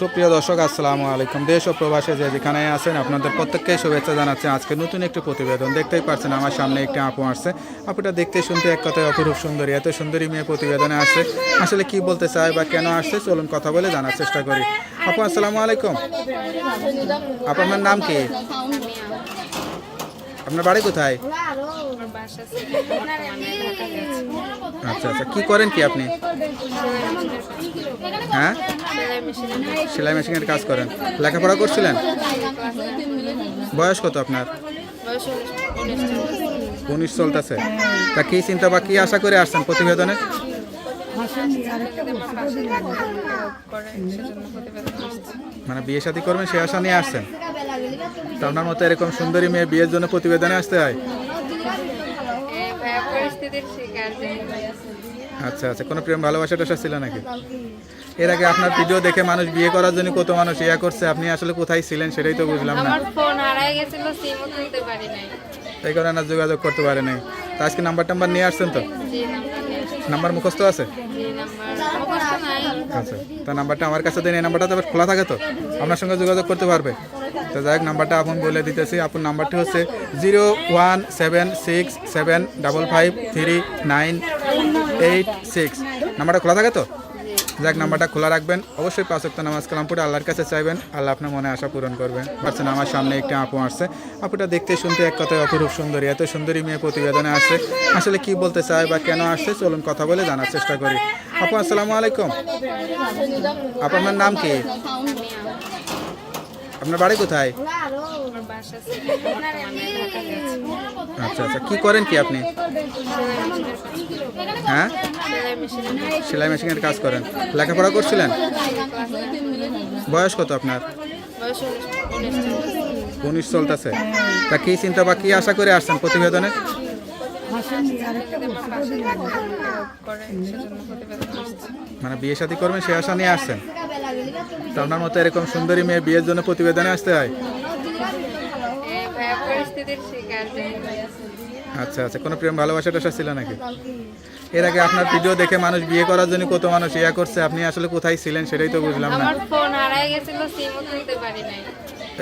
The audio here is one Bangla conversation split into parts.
সুপ্রিয় দর্শক, আসসালামু আলাইকুম। দেশ ও প্রবাসে যে যেখানে আছেন, আপনাদের প্রত্যেককে শুভেচ্ছা জানাচ্ছি। আজকে নতুন একটি প্রতিবেদন, দেখতেই পারছেন আমার সামনে একটি আপু আসছে। আপুটা দেখতে শুনতে এক কথায় অপরূপ সুন্দরী, এত সুন্দরী মেয়ে প্রতিবেদনে আসছে। আসলে কি বলতে চায় বা কেন আসছে, চলুন কথা বলে জানার চেষ্টা করি। আপু, আসসালামু আলাইকুম। আপনার নাম কি? আপনার বাড়ি কোথায়? আচ্ছা আচ্ছা কি করেন কি আপনি? হ্যাঁ? সেলাই মেশিনের কাজ করেন। লেখাপড়া করছিলেন? বয়স কত আপনার? উনিশ চলতেছে। তা কি চিন্তা বা কি আশা করে আসছেন প্রতিবেদনে? মানে বিয়ে শাদী করবেন সে আশা নিয়ে আসছেন? তা আপনার মতো এরকম সুন্দরী মেয়ে বিয়ের জন্য প্রতিবেদনে আসতে হয়? আচ্ছা আচ্ছা কোনো প্রেম ভালোবাসা টাসা ছিল নাকি? এর আগে আপনার ভিডিও দেখে মানুষ বিয়ে করার জন্য কত মানুষ ইয়া করছে আপনি আসলে কোথায় ছিলেন সেটাই তো বুঝলাম না। আমার ফোন হারাই গেছিল সিমও তুলতে পারি নাই। এই কারণে আর যোগাযোগ করতে পারে নাই। তা আজকে নাম্বার টাম্বার নিয়ে আসছেন তো? জি নাম্বার নাম্বার মুখস্থ আছে? জি নাম্বার মুখস্থ নাই। আচ্ছা তা নাম্বারটা আমার কাছে দেন এই নাম্বারটা তো আবার খোলা থাকে তো? আপনার সঙ্গে যোগাযোগ করতে পারবে? তো যাই হোক, নাম্বারটা আপন বলে দিতেছি। আপনার নাম্বারটি হচ্ছে zero one seven six seven double five three nine eight six. নাম্বারটা খোলা থাকে তো? যাক নাম্বারটা খোলা রাখবেন। অবশ্যই পাঁচ ওয়াক্ত নামাজ কালাম পড়ে আল্লাহর কাছে চাইবেন। আল্লাহ আপনার মনে আশা পূরণ করবেন। পাচ্ছেন আমার সামনে একটি আপু আসছে। আপুটা দেখতে শুনতে এক কথায় অপরূপ সুন্দরী। এত সুন্দরী মেয়ে প্রতিবেদনে আসছে। আসলে কি বলতে চায় বা কেন আসছে, চলুন কথা বলে জানার চেষ্টা করি। আপু, আসসালামু আলাইকুম। আপনার নাম কি? আপনার বাড়ি কোথায়? আচ্ছা আচ্ছা কি করেন কি আপনি? হ্যাঁ? সেলাই মেশিনের কাজ করেন। লেখাপড়া করছিলেন? বয়স কত আপনার? উনিশ চলতেছে। তা কি চিন্তা বা কি আশা করে আসছেন প্রতিবেদনে? মানে বিয়ে শাদী করবেন, সে আশা নিয়ে আসছেন? আপনার মতো এরকম সুন্দরী মেয়ে বিয়ের জন্য প্রতিবেদনে আসতে হয়? আচ্ছা আচ্ছা কোনো প্রেম ভালোবাসা টাসা ছিল নাকি? এর আগে আপনার ভিডিও দেখে মানুষ বিয়ে করার জন্য কত মানুষ ইয়া করছে আপনি আসলে কোথায় ছিলেন সেটাই তো বুঝলাম না।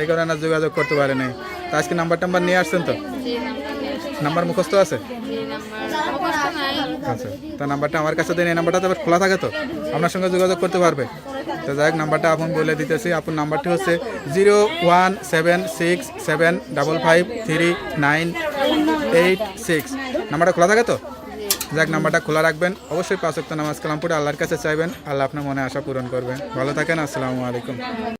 এই কারণে আর যোগাযোগ করতে পারে নাই। তা আজকে নাম্বার টাম্বার নিয়ে আসছেন তো? নাম্বার মুখস্থ আছে? আচ্ছা তা নাম্বারটা আমার কাছে দেন এই নাম্বারটা তো খোলা থাকে তো? আপনার সঙ্গে যোগাযোগ করতে পারবে। তো যাই হোক, নাম্বারটা আপন বলে দিতেছি। আপনার নাম্বারটি হচ্ছে zero one seven six seven double five three nine eight six. নাম্বারটা খোলা থাকে তো? যাক নাম্বারটা খোলা রাখবেন। অবশ্যই পাঁচ নামাজ কালাম পড়ে আল্লাহর কাছে চাইবেন। আল্লাহ আপনার মনে আশা পূরণ করবেন। ভালো থাকেন, আসসালামু আলাইকুম।